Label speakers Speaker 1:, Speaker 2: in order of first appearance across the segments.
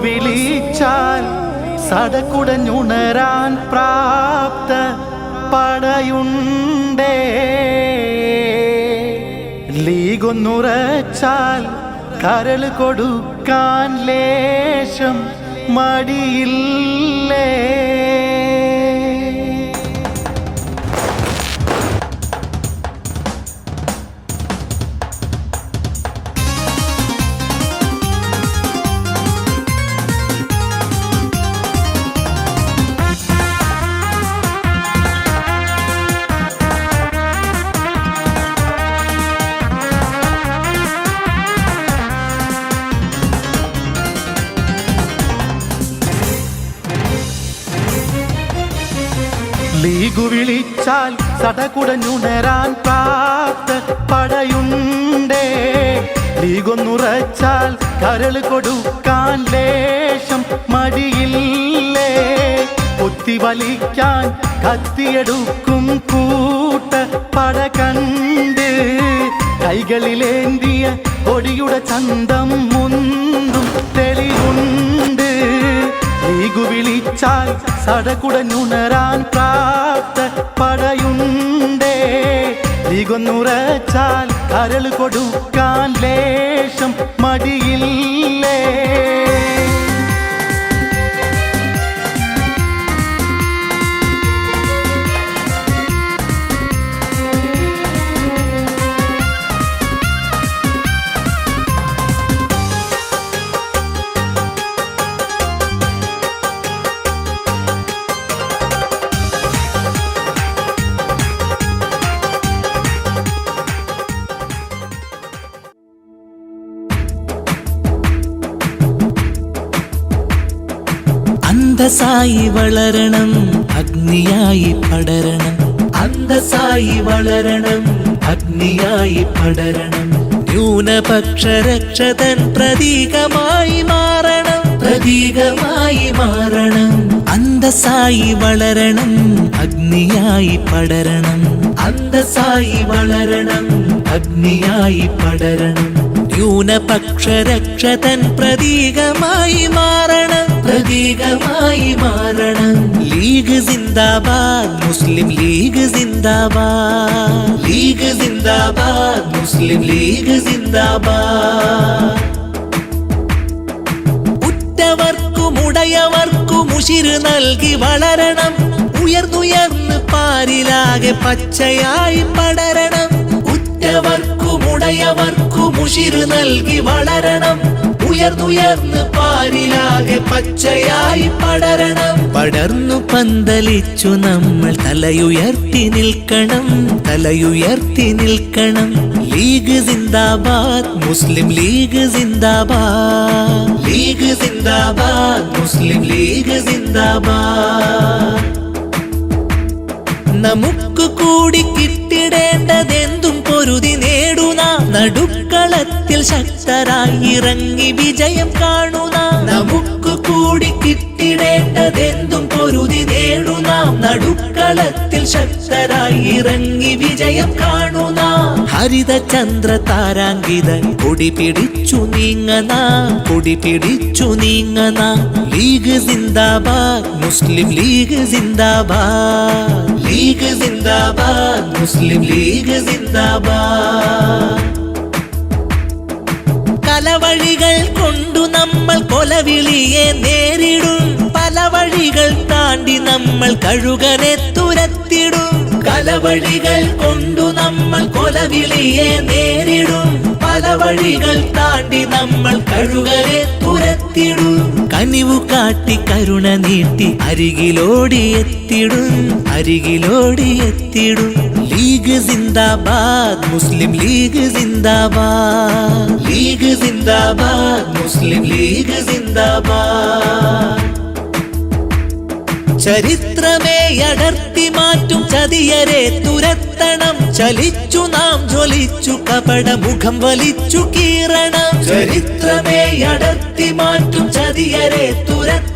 Speaker 1: വിളിച്ചാൽ സടക്കുടഞ്ഞുണരാൻ പ്രാപ്ത പടയുണ്ടേ. ലീഗൊന്നുറച്ചാൽ കരൾ കൊടുക്കാൻ ലേശം മടിയില്ലേ. ലീഗു വിളിച്ചാൽ സടകുടഞ്ഞുണരാൻ പ്രാപ്ത പടയുണ്ടേ. ലീഗൊന്നുറച്ചാൽ കരൾ കൊടുക്കാൻ ലേശം മടിയില്ലേ. പൊത്തി വലിക്കാൻ കത്തിയെടുക്കും കൂട്ട പട കണ്ട് കൈകളിലേന്തിയ കൊടിയുടെ ചന്തം മുന്തും വിളിച്ചാൽ സടകുടഞ്ഞുണരാൻ പ്രാപ്ത പടയുണ്ടേ. ലീഗൊന്നുറച്ചാൽ കരൾ കൊടുക്കാൻ ലേശം മടിയില്ലേ?
Speaker 2: അന്തസായി വളരണം അഗ്നിയായി പടരണം. അന്തസായി വളരണം അഗ്നിയായി പടരണം. ന്യൂനപക്ഷ രക്ഷതൻ പ്രതീകമായി മാറണം. പ്രതീകമായി മാറണം. അന്തസായി വളരണം അഗ്നിയായി പടരണം. അന്തസായി വളരണം അഗ്നിയായി പടരണം. ന്യൂനപക്ഷ രക്ഷതൻ പ്രതീകമായി മാറണം. പ്രതീകമായി മാറണം. ലീഗ് സിന്ദാബാദ് മുസ്ലിം ലീഗ് സിന്ദാബാദ്. ലീഗ് സിന്ദാബാദ് മുസ്ലിം ലീഗ് സിന്ദാബാദ്. ഉറ്റവർക്കും ഉടയവർക്കും ഉശിര് നൽകി വളരണം. ഉയർന്നുയർന്ന് പാരിലാകെ പച്ചയായി പടരണം. ഉറ്റവർക്കും ഉടയവർക്കും ഉശിര് നൽകി വളരണം. ഉയർന്നുയർന്ന് പാരിലാകെ പച്ചയായി പടരണം. പടർന്നു പന്തലിച്ചു നമ്മൾ തലയുയർത്തി നിൽക്കണം. തലയുയർത്തി നിൽക്കണം. ലീഗ് സിന്ദാബാദ് മുസ്ലിം ലീഗ് സിന്ദാബാദ്. ലീഗ് സിന്ദാബാദ് മുസ്ലിം ലീഗ് സിന്ദാബാദ്. നമുക്ക് കൂടി നടുക്കളത്തിൽ ശക്തരായി ഇറങ്ങി വിജയം കാണുന്ന നമുക്ക് കൂടി കിട്ടിടേണ്ടതെന്തും പൊരുതി നേടുന്ന നടുക്കളത്തിൽ ശക്തരായി ഇറങ്ങി വിജയം കാണുന്ന ഹരിത ചന്ദ്ര താരാങ്കിത കൊടി പിടിച്ചു നീങ്ങന കൊടി പിടിച്ചു നീങ്ങന ലീഗ് സിന്ദാബാദ് മുസ്ലിം ലീഗ് സിന്ദാബാദ്. ലീഗ് സിന്ദാബാദ് മുസ്ലിം ലീഗ് സിന്ദാബാദ്. കലവഴികൾ കൊണ്ടു നമ്മൾ കൊലവിളിയെ നേരിടും. പല വഴികൾ താണ്ടി നമ്മൾ കഴുകനെ തുരത്തിടും. കലവഴികൾ കൊണ്ടു നമ്മൾ കൊലവിളിയെ നേരിടും. പല വഴികൾ താണ്ടി നമ്മൾ കഴുകനെ തുരത്തിടും കനിവു കാട്ടി കരുണ നീട്ടി അരികിലോടി എത്തിടും അരികിലോടി എത്തിടും ലീഗ് സിന്ദാബാദ് മുസ്ലിം ലീഗ് സിന്ദാബാദ്. ലീഗ് സിന്ദാബാദ് മുസ്ലിം ലീഗ് സിന്ദാബാദ്. ചരിത്രമേ അടർത്തി മാറ്റും ചതിയരെ തുരത്തണം. ചലിച്ചു നാം ജ്വലിച്ചു കപട മുഖം വലിച്ചു കീറണം. ചരിത്രമേ അടർത്തി മാറ്റും ചതിയരെ തുരത്തണം.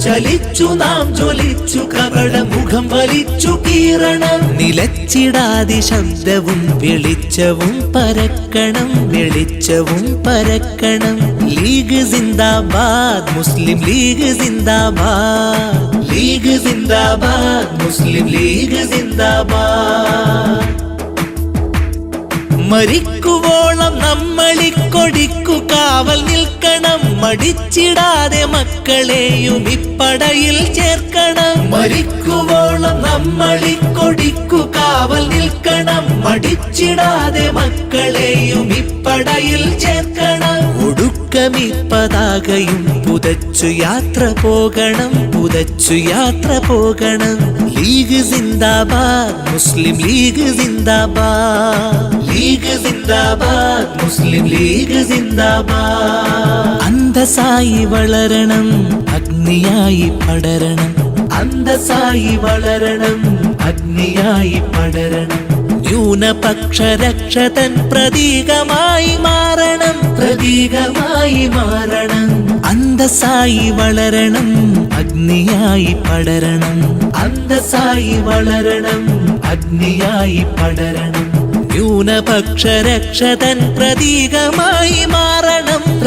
Speaker 2: ചലിച്ചു നാം ജ്വലിച്ചു കപട മുഖം വലിച്ചു കീറണം. നിലച്ചിടാതി ശബ്ദവും വെളിച്ചവും പരക്കണം. വെളിച്ചവും പരക്കണം. ലീഗ് സിന്ദാബാദ് മുസ്ലിം ലീഗ് സിന്ദാബാദ്. ലീഗ് സിന്ദാബാദ് മുസ്ലിം ലീഗ് സിന്ദാബാദ്. മരിക്കുവോളം നമ്മളിക്കൊടിക്കു കാവൽ നിൽക്കണം. മടിച്ചിടാതെ മക്കളെയും ഇപ്പടയിൽ ചേർക്കണം. മരിക്കുവോളം നമ്മളിക്കൊടിക്കു കാവൽ നിൽക്കണം. മടിച്ചിടാതെ മക്കളെയും ഇപ്പടയിൽ ചേർക്കണം. ഒടുക്കമി പതാകയും പുതച്ചു യാത്ര പോകണം. പുതച്ചു യാത്ര പോകണം. ലീഗ് സിന്ദാബാദ് മുസ്ലിം ലീഗ് സിന്ദാബാദ്. ലീഗ് സിന്ദാബാദ് മുസ്ലിം ലീഗ് സിന്ദാബാദ്. അന്തസായി വളരണം അഗ്നിയായി പടരണം. അന്തസായി വളരണം അഗ്നിയായി പടരണം. ന്യൂനപക്ഷ രക്ഷതൻ പ്രതീകമായി മാറണം. പ്രതീകമായി മാറണം. അന്തസായി വളരണം അഗ്നിയായി പടരണം. അന്തസായി വളരണം അഗ്നിയായി പടരണം. ന്യൂനപക്ഷ രക്ഷതൻ പ്രതീകമായി മാറണം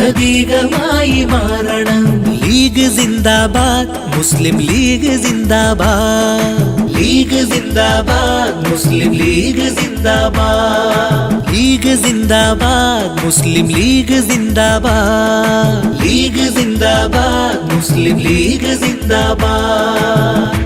Speaker 2: പ്രതീകമായി മാറണം. ലീഗ് സിന്ദാബാദ് മുസ്ലിം ലീഗ് സിന്ദാബാദ്. ലീഗ് സിന്ദാബാദ് മുസ്ലിം ലീഗ് സിന്ദാബാദ്. ലീഗ് സിന്ദാബാദ് മുസ്ലിം ലീഗ് സിന്ദാബാദ്. ലീഗ് സിന്ദാബാദ് മുസ്ലിം ലീഗ് സിന്ദാബാദ്.